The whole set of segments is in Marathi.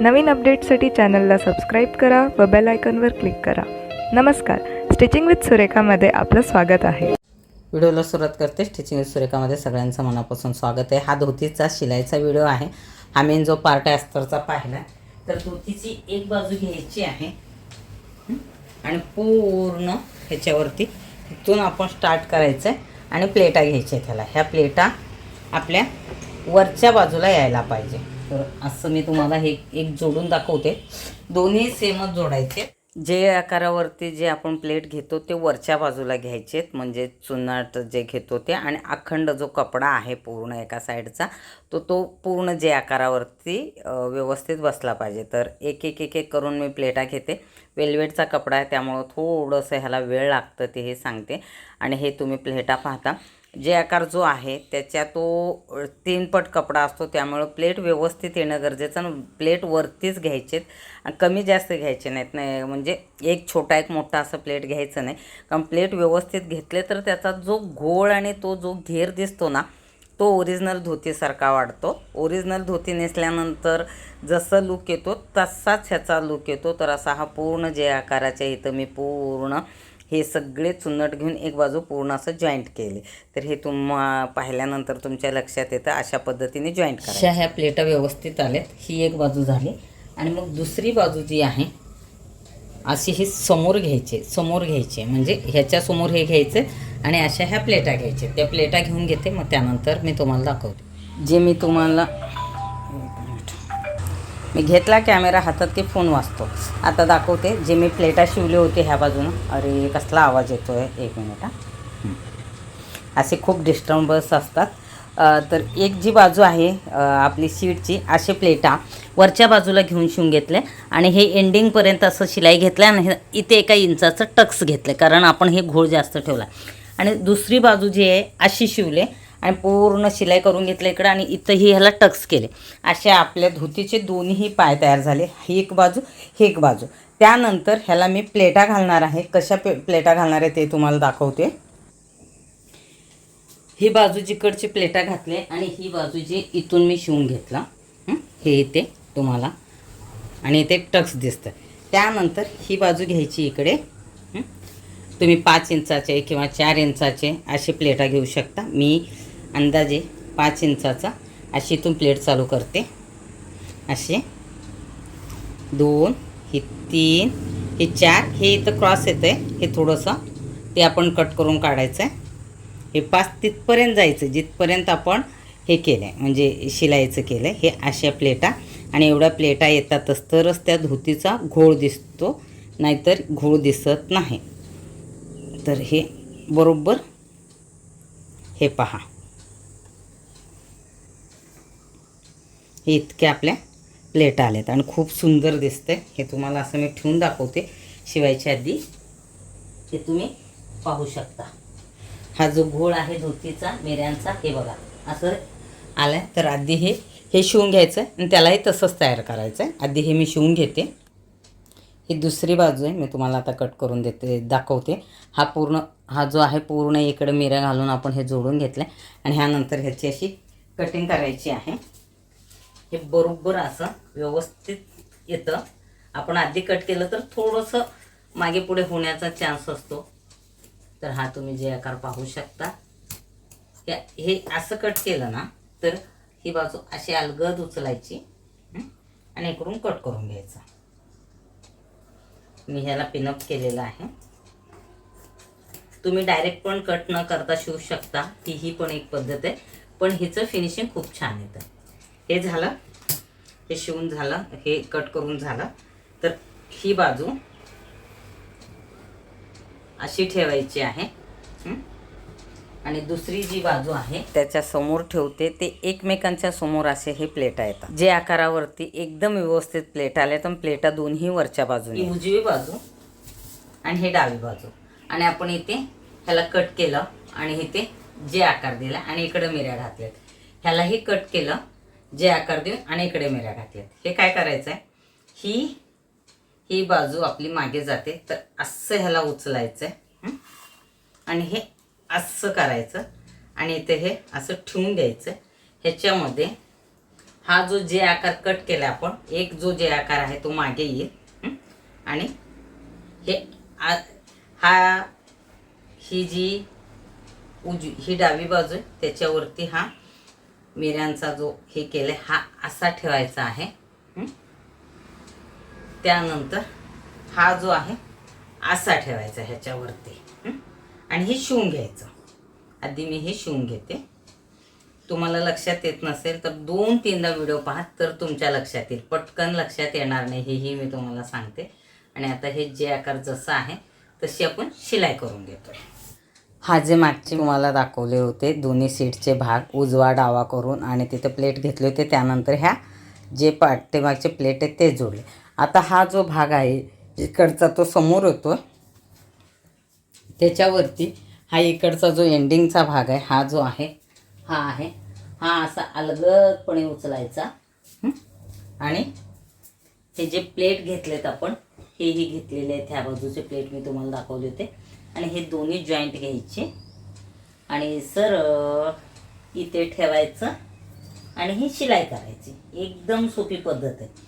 नवीन अपडेटसाठी चॅनलला सबस्क्राईब करा व बेल आयकॉनवर क्लिक करा. नमस्कार. स्टिचिंग विथ सुरेखामध्ये आपलं स्वागत आहे. व्हिडिओला सुरुवात करते. स्टिचिंग विथ सुरेखामध्ये सगळ्यांचं मनापासून स्वागत आहे. हा धोतीचा शिलाईचा व्हिडिओ आहे. हा मेन जो पार्ट आहे अस्तरचा पाहिला. तर धोतीची एक बाजू घ्यायची आहे. आणि पूर्ण ह्याच्यावरती तिथून आपण स्टार्ट करायचं आहे आणि प्लेटा घ्यायच्या त्याला. ह्या प्लेटा आपल्या वरच्या बाजूला यायला पाहिजे. तर असं मी तुम्हाला हे एक जोडून दाखवते. दोन्ही सेमच जोडायचे. जे आकारावरती जे आपण प्लेट घेतो ते वरच्या बाजूला घ्यायचे. म्हणजे चुनाट जे घेतो ते आणि अखंड जो कपडा आहे पूर्ण एका साईडचा तो तो पूर्ण जे आकारावरती व्यवस्थित बसला पाहिजे. तर एक एक एक एक करून मी प्लेटा घेते. वेल्वेटचा कपडा आहे त्यामुळं थोडंसं ह्याला वेळ लागतं ते हे सांगते. आणि हे तुम्ही प्लेटा पाहता. जे आकार जो आहे त्याच्या तो तीन पट कपडा असतो. त्यामुळं प्लेट व्यवस्थित येणं गरजेचं आणि प्लेट वरतीच घ्यायचेत आणि कमी जास्त घ्यायचे नाहीत. नाही म्हणजे एक छोटा एक मोठा असं प्लेट घ्यायचं नाही. कारण प्लेट व्यवस्थित घेतले तर त्याचा जो घोळ आणि तो जो घेर दिसतो ना तो ओरिजिनल धोतीसारखा वाढतो. ओरिजिनल धोती नेसल्यानंतर जसं लुक येतो तसाच ह्याचा लुक येतो. तर असा हा पूर्ण जे आकाराच्या इथं मी पूर्ण हे सगळे चुन्नट घेऊन एक बाजू पूर्ण असं जॉईंट केले. तर हे तुम्हा पाहिल्यानंतर तुमच्या लक्षात येतं अशा पद्धतीने जॉईंट करा अशा ह्या प्लेटा व्यवस्थित आल्यात. ही एक बाजू झाली. आणि मग दुसरी बाजू जी आहे अशी ही समोर घ्यायचे समोर घ्यायचे. म्हणजे ह्याच्या समोर हे घ्यायचे आणि अशा ह्या प्लेटा घ्यायचे त्या प्लेटा घेऊन घेते मग त्यानंतर मी तुम्हाला दाखवते. जे मी तुम्हाला. मी घेतला कॅमेरा हातात ते फोन वाचतो आता दाखवते जे मी प्लेटा शिवले होते ह्या बाजूनं. अरे कसला आवाज येतो आहे एक मिनिट हा. असे खूप डिस्टर्बन्स असतात. तर एक जी बाजू आहे आपली सीटची असे प्लेटा वरच्या बाजूला घेऊन शिवून घेतले आणि हे एंडिंगपर्यंत असं शिलाई घेतलं आणि इथे एका इंचाचं टक्स घेतलं कारण आपण हे घोळ जास्त ठेवला आणि दुसरी बाजू जी आहे अशी शिवले. आणि पूर्ण शिलाई करून घेतलं इकडं आणि इथंही ह्याला टक्स केले. असे आपल्या धोतीचे दोन्ही पाय तयार झाले. ही एक बाजू ही एक बाजू. त्यानंतर ह्याला मी प्लेटा घालणार आहे. कशा पे प्लेटा घालणार आहे ते तुम्हाला दाखवते. ही बाजू जिकडची प्लेटा घातले आणि ही बाजू जी इथून मी शिवून घेतला. हे? इथे तुम्हाला. आणि इथे टक्स दिसतं त्यानंतर ही बाजू घ्यायची इकडे. तुम्ही पाच इंचाचे किंवा चार इंचाचे असे प्लेटा घेऊ शकता. मी अंदाजे पाच इंचाचा अशी इथून प्लेट चालू करते. असे दोन ही तीन हे चार हे इथं क्रॉस येतं आहे हे थोडंसं ते आपण कट करून काढायचं आहे हे पाच तिथपर्यंत जायचं जिथपर्यंत आपण हे केलं आहे म्हणजे शिलाईचं केलं आहे हे अशा प्लेटा. आणि एवढ्या प्लेटा येतातच तरच त्या धोतीचा घोळ दिसतो नाहीतर घोळ दिसत नाही. तर हे बरोबर हे पहा. हे इतक्या आपल्या प्लेट आल्यात. आणि खूप सुंदर दिसते हे तुम्हाला असं मी ठेवून दाखवते. शिवायच्या आधी हे तुम्ही पाहू शकता. हा जो घोळ आहे धोतीचा मिऱ्यांचा हे बघा. असं आलं आहे तर आधी हे हे शिवून घ्यायचं आहे आणि त्यालाही तसंच तयार करायचं आहे आधी हे मी शिवून घेते. ही दुसरी बाजू आहे. मी तुम्हाला आता कट करून देते दाखवते. हा पूर्ण हा जो आहे पूर्ण इकडे मिऱ्या घालून आपण हे जोडून घेतलं आहे आणि ह्यानंतर ह्याची अशी कटिंग करायची आहे. हे बरोबर असं व्यवस्थित येतं. आपण आधी कट केलं तर थोडंसं मागे पुढे होण्याचा चान्स असतो. तर हा तुम्ही जे आकार पाहू शकता. हे असं कट केलं ना तर ही बाजू अशी अलगद उचलायची आणि इकडून कट करून घ्यायचा. मी ह्याला पिनअप केलेलं आहे. तुम्ही डायरेक्ट पण कट न करता शिवू शकता ही ही पण एक पद्धत आहे. पण हिचं फिनिशिंग खूप छान येतं. हे झालं हे शिवून झालं हे कट करून झालं. तर ही बाजू अशी ठेवायची आहे. आणि दुसरी जी बाजू आहे त्याच्यासमोर ठेवते. ते एकमेकांच्या समोर असे हे प्लेटा येतात. जे आकारावरती एकदम व्यवस्थित प्लेट आले तर प्लेटा दोन्ही वरच्या बाजूने. उजवी बाजू आणि हे डावी बाजू. आणि आपण इथे ह्याला कट केलं आणि इथे जे आकार दिला आणि इकडे मिऱ्या घातल्यात. ह्यालाही कट केलं जे आकार देऊन आणि इकडे मेऱ्या घातल्यात. हे काय करायचं आहे ही ही बाजू आपली मागे जाते. तर असं ह्याला उचलायचं आहे आणि हे असं करायचं. आणि इथे हे असं ठेवून द्यायचं. ह्याच्यामध्ये हा जो जे आकार कट केला आपण एक जो जे आकार आहे तो मागे येईल. आणि हे आ- हा ही जी उजवी ही डावी बाजू आहे त्याच्यावरती हा मिऱ्यांचा जो हे केला हा असा ठेवायचा आहे. त्यानंतर हा जो आहे असा ठेवायचा ह्याच्यावरती. आणि हे शिवून घ्यायचं. आधी मी हे शिवून घेते. तुम्हाला लक्षात येत नसेल तर दोन तीनदा व्हिडिओ पहा तर तुमच्या लक्षात येईल. पटकन लक्षात येणार नाही हेही मी तुम्हाला सांगते. आणि आता हे जे आकार जसं आहे तशी आपण शिलाई करून घेतोय. हा जे मागचे तुम्हाला दाखवले होते दोन्ही सीटचे भाग उजवा डावा करून आणि तिथे प्लेट घेतले होते त्यानंतर ह्या जे पाठीमागचे प्लेट आहेत ते जोडले. आता हा जो भाग आहे इकडचा तो समोर होतो. त्याच्यावरती हा इकडचा जो एंडिंगचा भाग आहे हा जो आहे हा आहे. हा असा अलगदपणे उचलायचा. आणि हे जे प्लेट घेतलेत आपण हेही घेतलेले आहेत ह्या बाजूचे प्लेट मी तुम्हाला दाखवले होते. आणि हे दोन्ही जॉईंट घ्यायचे. आणि सरळ इथे ठेवायचं. आणि ही शिलाई करायची. एकदम सोपी पद्धत आहे.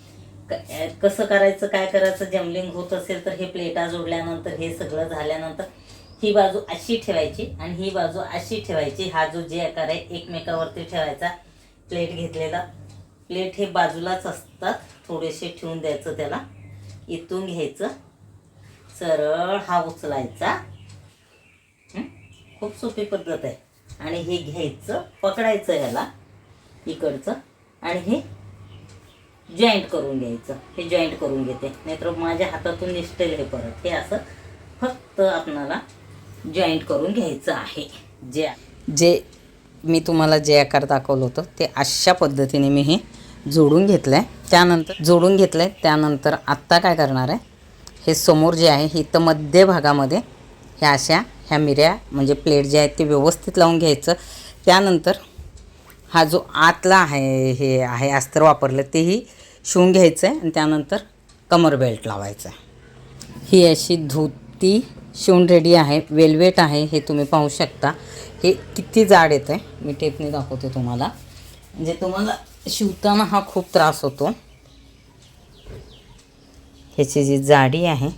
क- कसं करायचं काय करायचं जमलिंग होत असेल तर हे प्लेटा जोडल्यानंतर हे सगळं झाल्यानंतर ही बाजू अशी ठेवायची आणि ही बाजू अशी ठेवायची. हा जो जे आकार आहे एकमेकावरती ठेवायचा प्लेट घेतलेला. प्लेट हे बाजूलाच असतात. थोडेसे ठेवून द्यायचं त्याला. इथून घ्यायचं. सरळ हा उचलायचा. खूप सोपी पद्धत आहे. आणि हे घ्यायचं पकडायचं ह्याला इकडचं. आणि हे जॉईंट करून घ्यायचं. हे जॉईंट करून घेते. नाहीतर माझ्या हातातून निसटेल हे परत. हे असं फक्त आपणाला जॉईंट करून घ्यायचं आहे. जे जे मी तुम्हाला जे आकार दाखवलं होतं ते अशा पद्धतीने मी हे जोडून घेतलं आहे त्यानंतर जोडून घेतलं आहे त्यानंतर आत्ता काय करणार आहे? हे समोर जे आहे हे तर मध्य भागामध्ये ह्या अशा ह्या मिऱ्या म्हणजे प्लेट जे आहेत ते व्यवस्थित लावून घ्यायचं. त्यानंतर हा जो आतला आहे हे आहे अस्तर वापरलं तेही शिवून घ्यायचं आहे आणि त्यानंतर कमर बेल्ट लावायचा आहे ही अशी धोती शिवून रेडी आहे. वेल्वेट आहे हे तुम्ही पाहू शकता. हे किती जाड येतं आहे मी टेपने दाखवते तुम्हाला. म्हणजे तुम्हाला शिवताना हा खूप त्रास होतो. ह्याची जी जाडी आहे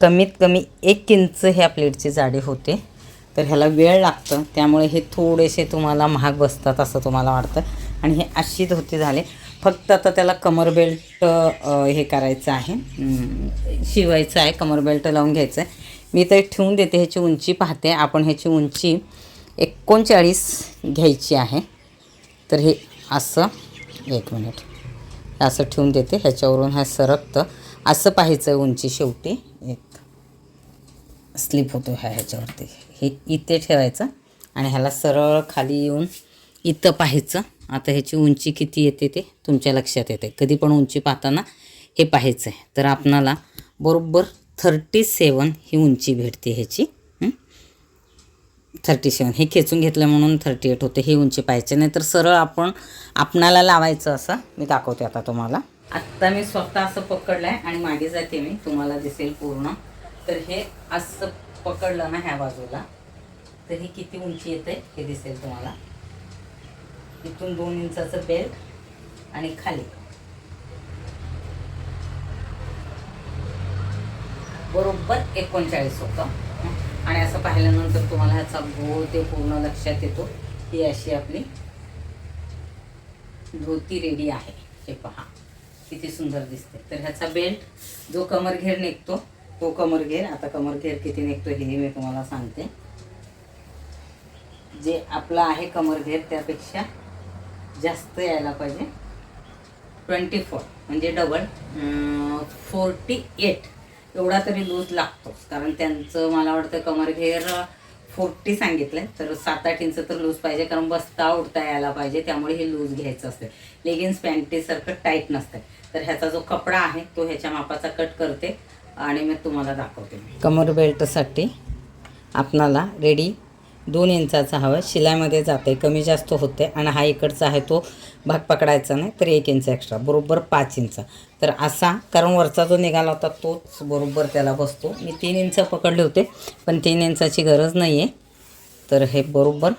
कमीत कमी एक इंच ह्या प्लेटची जाडी होते. तर ह्याला वेळ लागतं त्यामुळे हे थोडेसे तुम्हाला महाग बसतात असं तुम्हाला वाटतं. आणि हे अशी धोती झाले फक्त आता त्याला कमर बेल्ट हे करायचं आहे. शिवायचं आहे कमर बेल्ट लावून घ्यायचं आहे. मी तर ठेवून देते ह्याची उंची पाहते. आपण ह्याची उंची एकोणचाळीस घ्यायची आहे. तर हे असं. एक मिनिट. असं ठेवून देते ह्याच्यावरून हा सरकतं. असं पाहायचं आहे उंची शेवटी. एक स्लिप होतो ह्या ह्याच्यावरती. हे इथे ठेवायचं आणि ह्याला सरळ खाली येऊन इथं पाहायचं. आता ह्याची उंची किती येते ते तुमच्या लक्षात येते कधी पण उंची पाहताना हे पाहायचं आहे तर आपणाला बरोबर थर्टी सेवन ही उंची भेटते ह्याची. Thirty seven. हे खेचून घेतलं म्हणून थर्टी एट होते. ही उंची पाहिजे नाही. तर सरळ आपण आपणाला लावायचं असं मी दाखवते आता तुम्हाला. आत्ता मी स्वतः असं पकडलं आहे आणि मागे जाते मी. तुम्हाला दिसेल पूर्ण. तर हे असं पकडलं ना ह्या बाजूला. तर हे किती उंची येते हे दिसेल तुम्हाला. इथून दोन इंचाचं बेल्ट आणि खाली. बरोबर एकोणचाळीस होतं. आणि असं पाहिल्यानंतर तुम्हाला ह्याचा गोळ ते पूर्ण लक्षात येतो. ही अशी आपली धोती रेडी आहे. हे पहा किती सुंदर दिसते. तर ह्याचा बेल्ट जो कमरघेर निघतो तो कमरघेर आता कमरघेर किती निघतो हे मी तुम्हाला सांगते. जे आपला आहे कमरघेर त्यापेक्षा जास्त यायला पाहिजे. ट्वेंटी फोर म्हणजे डबल फोर्टी एट एवढा तरी लूज लागतोच कारण त्यांचं मला वाटतं कमरघेर फोर्टी सांगितलं तर सात आठ इंच तर लूज पाहिजे कारण बसता उडता यायला पाहिजे त्यामुळे हे लूज घ्यायचं असते लेगिन्स पॅन्टीसारखं टाईट नसतं तर ह्याचा जो कपडा आहे तो ह्याच्या मापाचा कट करते आणि मी तुम्हाला दाखवते. कमर बेल्टसाठी आपणाला रेडी दोन इंचाचा हवं. शिलाईमध्ये जाते कमी जास्त होते आणि हा इकडचा आहे तो भाग पकडायचा नाही तर एक इंच एक्स्ट्रा बरोबर पाच इंच. तर असा कारण वरचा जो निघाला होता तोच बरोबर त्याला बसतो. मी तीन इंच पकडले होते पण तीन इंचाची गरज नाही आहे तर हे बरोबर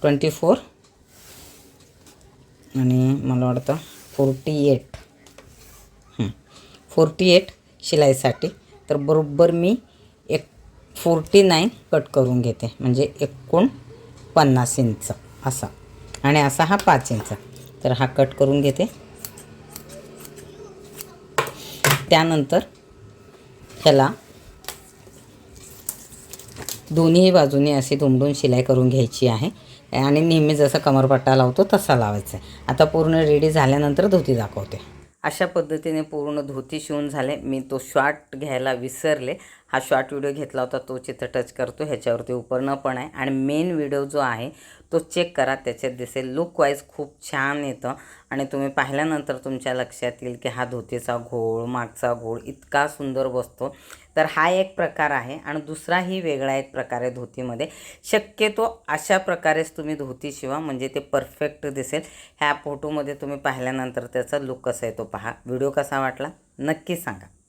ट्वेंटी फोर आणि मला वाटतं फोर्टी एट फोर्टी एट शिलाईसाठी. तर बरोबर मी फोर्टी नाईन कट करून घेते. म्हणजे एकूण पन्नास इंच असा. आणि असा हा पाच इंच. तर हा कट करून घेते. त्यानंतर ह्याला दोन्ही बाजूने अशी दुमडून शिलाई करून घ्यायची आहे. आणि नेहमी जसा कमरपट्टा लावतो तसा लावायचा आहे. आता पूर्ण रेडी झाल्यानंतर धोती दाखवते. अशा पद्धतीने पूर्ण धोती शिवून झाले. मी तो शॉर्ट घ्यायला विसरले. हा शॉर्ट व्हिडिओ घेतला होता. तो चित्र टच करतो. ह्याच्यावरती उपरणं पण आहे. आणि मेन व्हिडिओ जो आहे तो चेक करा त्याच्यात दिसेल. लुक वाईज खूप छान येतं. आणि तुम्ही पाहिल्यानंतर तुमच्या लक्षात येईल की हा धोतीचा घोळ मागचा घोळ इतका सुंदर बसतो. तर हा एक प्रकार आहे. आणि दुसराही वेगळा एक प्रकार आहे धोतीमध्ये. शक्यतो अशा प्रकारेच तुम्ही धोती शिवा म्हणजे ते परफेक्ट दिसेल. ह्या फोटोमध्ये तुम्ही पाहिल्यानंतर त्याचा लुक कसा येतो पहा. व्हिडिओ कसा वाटला? नक्की सांगा.